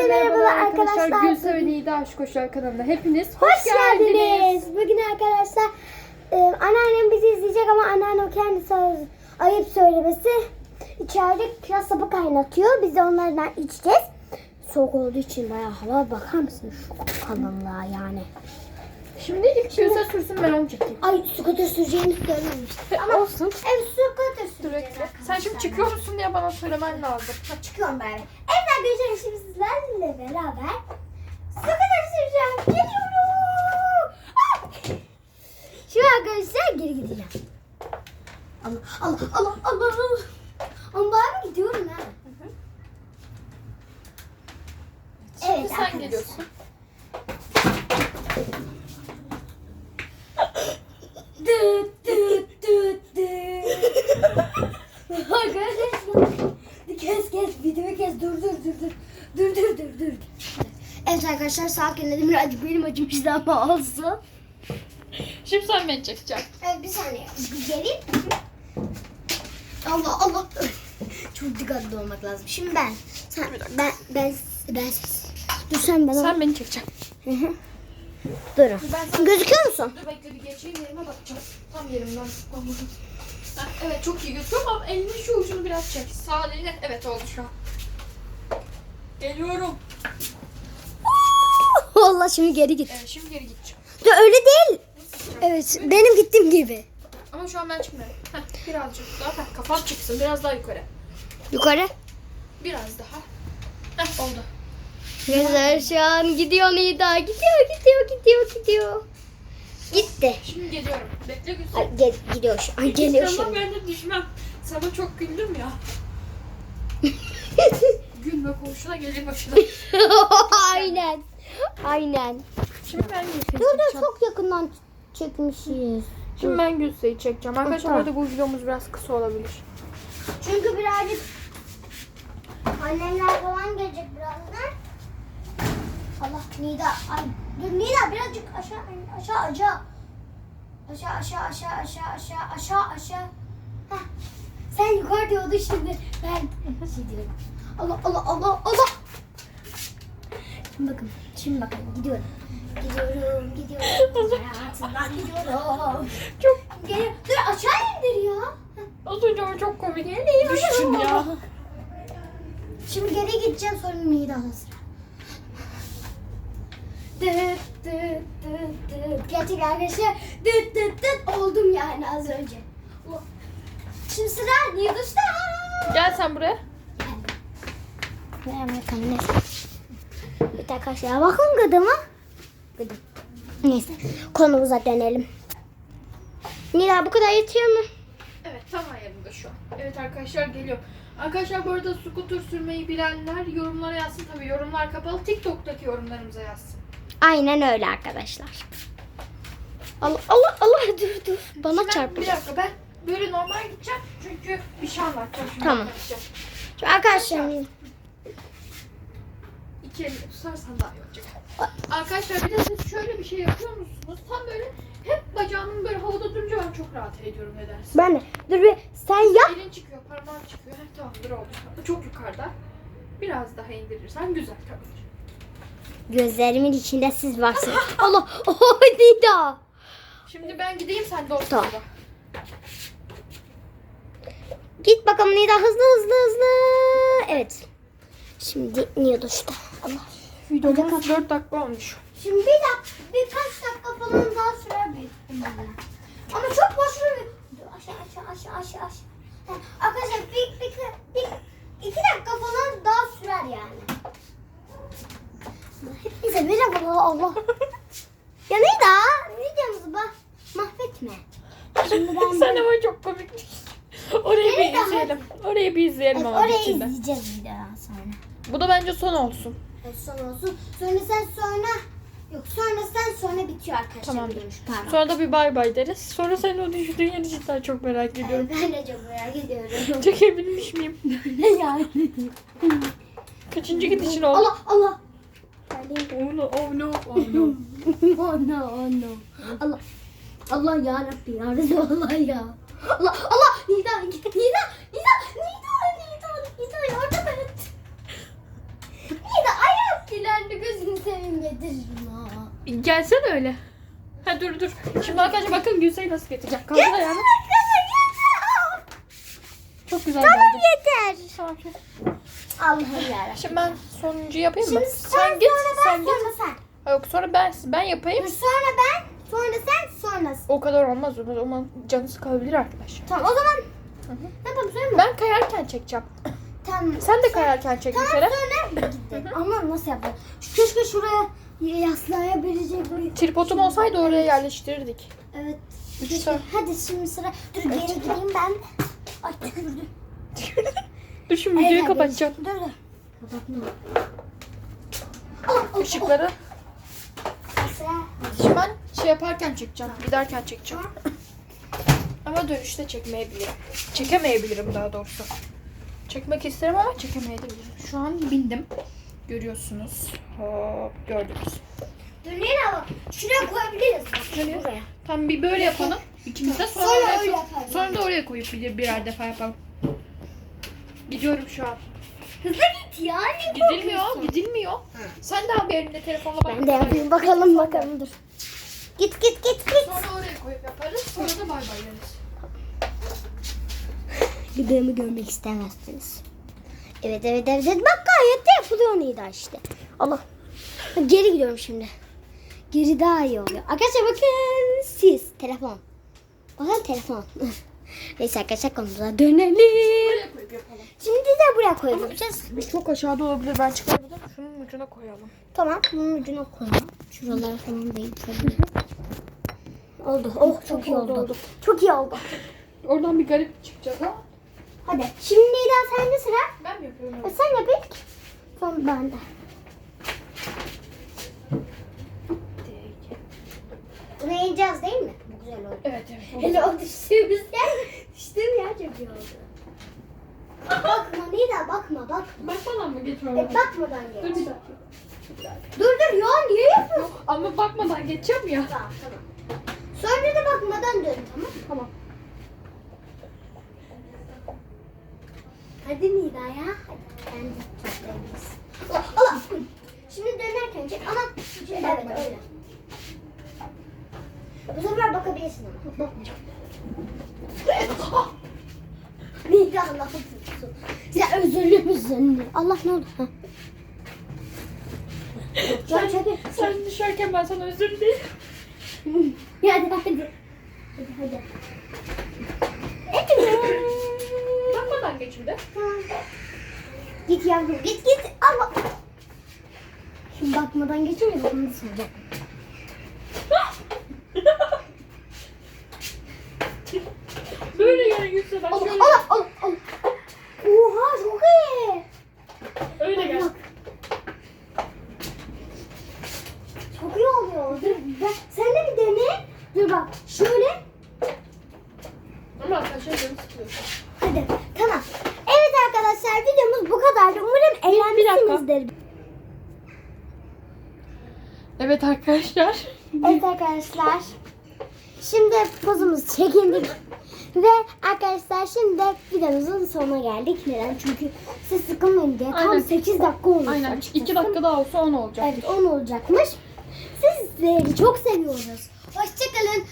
Herkese merhabalar arkadaşlar. Gülse ve Nida Aşk Koşar kanalına hepiniz hoş, Hoş geldiniz. geldiniz. Bugün arkadaşlar e, anneannem bizi izleyecek ama anneannem kendisi ay- ayıp söylemesi. İçeride kiraz sapı kaynatıyor. Biz de onlardan içeceğiz. Soğuk olduğu için bayağı hava bakar mısın şu kalınlığa yani. Şimdi ilk Gülse sürsün ben onu çekeyim. Ay scooter süreceğini söylememiştim. Ama olsun. Evet scooter süreceğiz. Sen şimdi çıkıyor musun diye bana söylemen lazım. Ha, çıkıyorum ben. Evet arkadaşlar şimdi sizlerle beraber scooter süreceğim. Geliyorum. Şimdi arkadaşlar geri gideceğim. Allah Allah Allah Allah. Düt düt düt düt. Arkadaşlar kes kes videoyu kes dur dur dur dur. Dur dur dur dur. Evet arkadaşlar sakinledim birazcık benim acım bizden olsun. Şimdi sen beni çekeceksin. Evet bir saniye. Gelin. Allah Allah. Çok dikkatli olmak lazım. Şimdi ben. Sen, ben ben ben. Dur sen bana. Sen beni çekeceksin. Hı hı. Dur. Ben sana- Gözüküyor musun? Dur bekle bir geçeyim yerime bakacağım. Tam yerimden. Ha, Evet çok iyi gözüküyor ama elinin şu ucunu biraz çek. Sağ elini. Evet oldu şu an. Geliyorum. Allah şimdi geri git. Evet şimdi geri gideceğim. Dur öyle değil. Evet benim gittiğim gibi. Ama şu an ben çıkmıyorum. Heh, birazcık daha. Heh, kafam çıksın. Biraz daha yukarı. Yukarı. Biraz daha. Heh, oldu. Güzel şu an gidiyor Nida. Gidiyor gidiyor gidiyor gidiyor. Gitti. Şimdi geliyorum. Bekle Gülsün. Ay, gel, gidiyor şu an geliyor Ama şimdi. ben de düşmem. Sana çok güldüm ya. Gülme komşuna gelir başına. Aynen. Aynen. Şimdi ben Gülse'yi Dur dur çekeceğim. çok yakından çekmişiz. Şimdi ben Gülse'yi çekeceğim. Arkadaşlar Tamam. burada bu videomuz biraz kısa olabilir. Çünkü birazcık annemler falan gelecek birazdan. Allah Nida. Ay dur Nida birazcık aşağı aşağı aşağı. Aşağı aşağı aşağı aşağı aşağı aşağı aşağı. Heh. Sen yukarı diyordun şimdi. Ben şey diyorum. Allah Allah Allah Allah. Şimdi bakın. Şimdi bakın gidiyorum. Gidiyorum gidiyorum. Hayatımdan gidiyorum. Çok Geliyor. Dur aşağı indir ya. az önce o çok komik. Düştün ya. Şimdi geri gideceğim sonra Nida'da sıra. Dıt dıt dıt dıt. Gerçek arkadaşlar dıt dıt dıt oldum yani az önce. Şimdi sıra Nida'da. Gel sen buraya. Ne. Bir dakika arkadaşlar bakın gıdıma. Gıdım. Neyse konumuza dönelim. Nida bu kadar yetiyor mu? Evet tam ayarında şu an. Evet arkadaşlar geliyor. Arkadaşlar bu arada scooter sürmeyi bilenler yorumlara yazsın. Tabii yorumlar kapalı. TikTok'taki yorumlarımıza yazsın. Aynen öyle arkadaşlar. Allah Allah Allah dur dur. Bana Şimdi çarptı. Bir dakika ben böyle normal gideceğim. Çünkü bir şey anlatacağım şimdi. Tamam. arkadaşlar. Şimdi arkadaşlar İki elle tutarsan daha iyi olacak. Arkadaşlar bir de siz şöyle bir şey yapıyor musunuz? Tam böyle hep bacağımın böyle havada durunca ben çok rahat ediyorum nedense. ben de dur bir sen yap. Elin çıkıyor, parmağın çıkıyor. Heh, tamamdır oldu. Bu Çok yukarıda. Biraz daha indirirsen güzel tabii. Gözlerimin içinde siz varsınız. Allah oh Nida. Şimdi ben gideyim sen de o Tamam. sırada. Git bakalım Nida hızlı hızlı hızlı. Evet. Şimdi Nida işte. Allah. Videomuz 4 dakika olmuş. Şimdi bir dakika, birkaç dakika falan daha sürer büyük ihtimalle. Ama çok boşver. Dur aşağı aşağı aşağı aşağı aşağı. Arkadaşlar bir, bir, bir, iki dakika falan daha sürer yani. Hepinize merhaba Allah. ya Nida videomuzu bak mahvetme. Şimdi ben Sen ama çok komik. Orayı bir daha- izleyelim. Orayı bir izleyelim Evet, ama orayı bittiğinde. izleyeceğiz videodan sonra. Bu da bence son olsun. Evet, son olsun. Sonra sen sonra yok sonra sen sonra bitiyor arkadaşlar. Tamamdır. videomuz, Pardon. Sonra da bir bay bay deriz. Sonra senin o düştüğün yeri cidden çok merak ediyorum. Evet, ben de çok merak ediyorum. Çekebilmiş miyim? yani? Kaçıncı gidişin oldu? Allah Allah. Oh, oh, no, oh no, oh no. oh no, oh no. Allah, Allah ya Rabbi ya Resulallah ya. Allah, Allah, Nida, Nida, Nida, Nida, Nida, Nida yardım et. Nida ayak ileride gözünü seveyim getir şuna. Gelsene öyle. Ha dur dur. Şimdi arkadaşlar bakın Gülsey nasıl getirecek. Kaldır Getir, ayağını. Çok güzel Tamam geldi. yeter. Sakin. Allah'ım yarabbim. Şimdi ben sonuncu yapayım mı? Şimdi sen, sen git. sonra ben, Sen git. sonra sen. Ha, Yok sonra ben ben yapayım. Dur, Sonra ben, sonra sen, sonra sen. O kadar olmaz. O zaman canı sıkabilir arkadaşlar. Tamam o zaman Hı hı. ne yapalım mi? Ben kayarken çekeceğim. Tamam. Sen de kayarken çek bir Tamam kere. sonra gitti. Ama nasıl yapalım? Şu keşke şuraya yaslayabilecek bir... Tripodum olsaydı oraya yerleştirirdik. Evet. Üç. Hadi şimdi sıra. Dur geri gideyim ben. Ay tükürdü. Dur şimdi videoyu Evet, kapatacağım. Dur dur. Kapatma. Işıkları. Şimdi ben şey yaparken çekeceğim. Giderken çekeceğim. Ama dönüşte çekmeyebilirim. Çekemeyebilirim daha doğrusu. Çekmek isterim ama çekemeyebilirim. Şu an bindim. Görüyorsunuz. Hop gördünüz. Nereye bak? Şuraya koyabiliriz. Buraya. Tam bir böyle yapalım. İkimiz de sonra, Sonra oraya- öyle. Sonra da oraya koyup bir, birer defa yapalım. Gidiyorum şu an. Hızlı git ya. ne Gidilmiyor, korkuyorsun? gidilmiyor. Sen de abi elinde telefonla bak. Ben de yapayım. Bakalım bakalım dur. Git git git git. Sonra oraya koyup yaparız. Sonra da bay bay deriz. Gıdığımı görmek istemezsiniz. Evet evet evet. evet. Bak gayet de yapılıyor Nida işte. Allah. Geri gidiyorum şimdi. Geri daha iyi oluyor. Arkadaşlar bakın siz telefon. Bakın telefon. Neyse arkadaşlar konumuza dönelim. Şimdi de buraya koyacağız. Bir çok aşağıda olabilir. Ben çıkarmadım. Şunun ucuna koyalım. Tamam bunun ucuna koyalım. Şuralara falan tabii. Oldu. Oh çok iyi oldu, oldu. Çok iyi oldu. Oradan bir garip çıkacak ha. Hadi. Şimdi Nida sende sıra. Ben mi yapıyorum? E, sen yap ilk. Sonra ben de. Bunu yiyeceğiz değil mi? Bu güzel oldu. Evet evet. Hele o düştüğümüz düştüğüm yer çok iyi oldu. bakma Nida bakma bakma. Bakmadan mı geçmem E, lazım? bakmadan Dur geç. bir dakika. Dur dur ya niye yapıyorsun? Ama bakmadan geçeceğim ya. Tamam tamam. Sonra da bakmadan dön tamam. Tamam. Hadi Nida ya. Hadi. Ben de toplayabiliriz. Allah Allah. Şimdi dönerken çek ama evet öyle. Bu sefer bakabilirsin ama. Bakmayacağım. Tutsun. Ya özürlü müsün? Allah ne oldu? Ha. Sen, sen düşerken ben sana özür dilerim. Ya hadi hadi. Hadi hadi. Hadi. Bakmadan geç bir de. Git yavrum git git ama. Şimdi bakmadan ya bakın nasıl olacak. Böyle yani yüzse ben Allah şöyle. Allah Allah Allah. Oha çok iyi. Öyle gel. Bak. Çok iyi oluyor. Dur ben, sen de bir dene. Dur bak şöyle. Ama arkadaşlar canım sıkılıyor. Hadi tamam. Evet arkadaşlar videomuz bu kadardı. Umarım eğlenmişsinizdir. Evet arkadaşlar. Evet arkadaşlar. Şimdi pozumuzu çekindik. Ve arkadaşlar şimdi de videomuzun sonuna geldik. Neden? Çünkü siz sıkılmayın diye. Tam Aynen. 8 dakika olmuş. Aynen. açıkçası. 2 dakika daha olsa 10 olacak. Evet 10 olacakmış. Sizleri çok seviyoruz. Hoşçakalın.